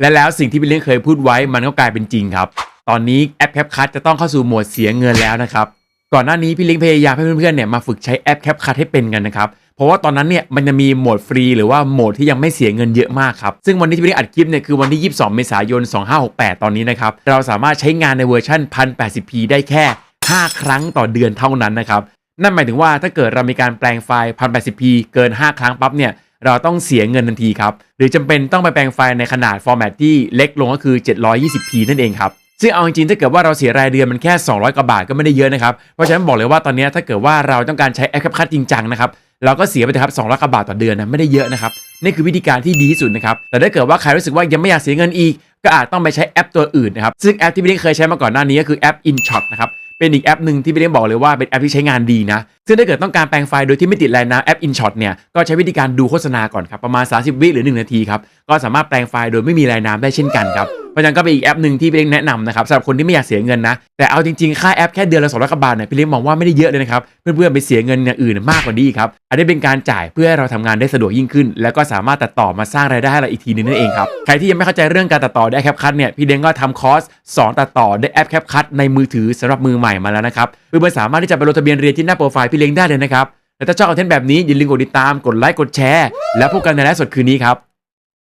และแล้วสิ่งที่พี่เลี้ยงเคยพูดไว้มันก็กลายเป็นจริงครับ ตอนนี้แอปแคปคัทจะต้องเข้าสู่โหมดเสียเงินแล้วนะครับ ก่อนหน้านี้พี่เลี้ยงพยายามให้เพื่อนๆเนี่ยมาฝึกใช้แอปแคปคัทให้เป็นกันนะครับ เพราะว่าตอนนั้นเนี่ยมันจะมีโหมดฟรีหรือว่าโหมดที่ยังไม่เสียเงินเยอะมากครับ ซึ่งวันนี้ที่พี่เลี้ยงอัดคลิปเนี่ยคือวันที่ 22 เมษายน 2568 ตอนนี้นะครับ เราสามารถใช้งานในเวอร์ชัน 1080p ได้แค่ 5 ครั้งต่อเดือนเท่านั้นนะครับ นั่นหมายถึงว่าถ้าเกิดเรามีการแปลงไฟล์ 1080p เกิน 5 ครั้งปั๊บเนี่ย เราต้องเสียเงินทันทีครับ หรือจำเป็นต้องไปแปลงไฟล์ในขนาดฟอร์แมตที่เล็กลงก็คือ 720p นั่นเองครับซึ่งเอาจริงๆถ้าเกิดว่าเราเสียรายเดือนมันแค่ 200 กว่าบาทก็ไม่ได้เยอะนะครับ เพราะฉะนั้นบอกเลยว่าตอนนี้ถ้าเกิดว่าเราต้องการใช้แอปคัดจริงจังนะครับเราก็เสียไปเถอะครับ200กว่าบาทต่อเดือนนะไม่ได้เยอะนะครับนี่คือวิธีการที่ดีที่สุดนะครับแต่ถ้าเกิดว่าใครรู้สึกว่ายังไม่อยากเสียเงินอีก ก็อาจต้องไปใช้แอปตัวอื่นนะครับซึ่งแอปที่พี่เล้งเคยใช้มาก่อนหน้านี้ก็คือแอป InShot นะครับ เป็นอีกแอปหนึ่งที่พี่เล้งบอกเลยว่าเป็นแอปที่ใช้งานดีนะ ซึ่งถ้าเกิดต้องการแปลงไฟล์โดยที่ไม่ติดลายน้ำแอป InShot เนี่ยก็ใช้วิธีการดูโฆษณาก่อนครับประมาณ 30 วิหรือ 1 นาทีครับก็สามารถแปลงไฟล์โดยไม่มีลายน้ำได้เช่นกันครับ เพราะฉะนั้นก็เป็นอีกแอปหนึ่งที่พี่เล้งแนะนำนะครับสำหรับคนที่ไม่อยากเสียเงินนะ แต่เอาจริงๆ ค่าแอปแค่เดือนละ200กว่าบาทเนี่ยพี่เล้งมองว่าไม่ได้เยอะเลยนะครับ เพื่อนๆไปเสียเงินอย่างอื่นมากกว่านี้ครับ อันนี้เป็นการจ่ายเพื่อให้เราทำงานได้สะดวกยิ่งขึ้น แล้วก็สามารถตัดต่อมาสร้างรายได้ให้เราอีกทีนึงนั่นเองครับ ใครที่ยังไม่เข้าใจเรื่องการตัดต่อได้แคปคัทเนี่ยพี่เล้งก็ทำคอร์สสอนตัดต่อได้แอปแคปคัทในมือถือสำหรับมือใหม่มาแล้วนะครับเพื่อนๆสามารถที่จะไปลงทะเบียนเรียนที่หน้าโปรไฟล์พี่เล้งได้เลยนะครับและถ้าชอบคอนเทนต์แบบนี้อย่าลืมกดติดตามกดไลค์กดแชร์ แล้วพบกันในไลฟ์สดคืนนี้ครับ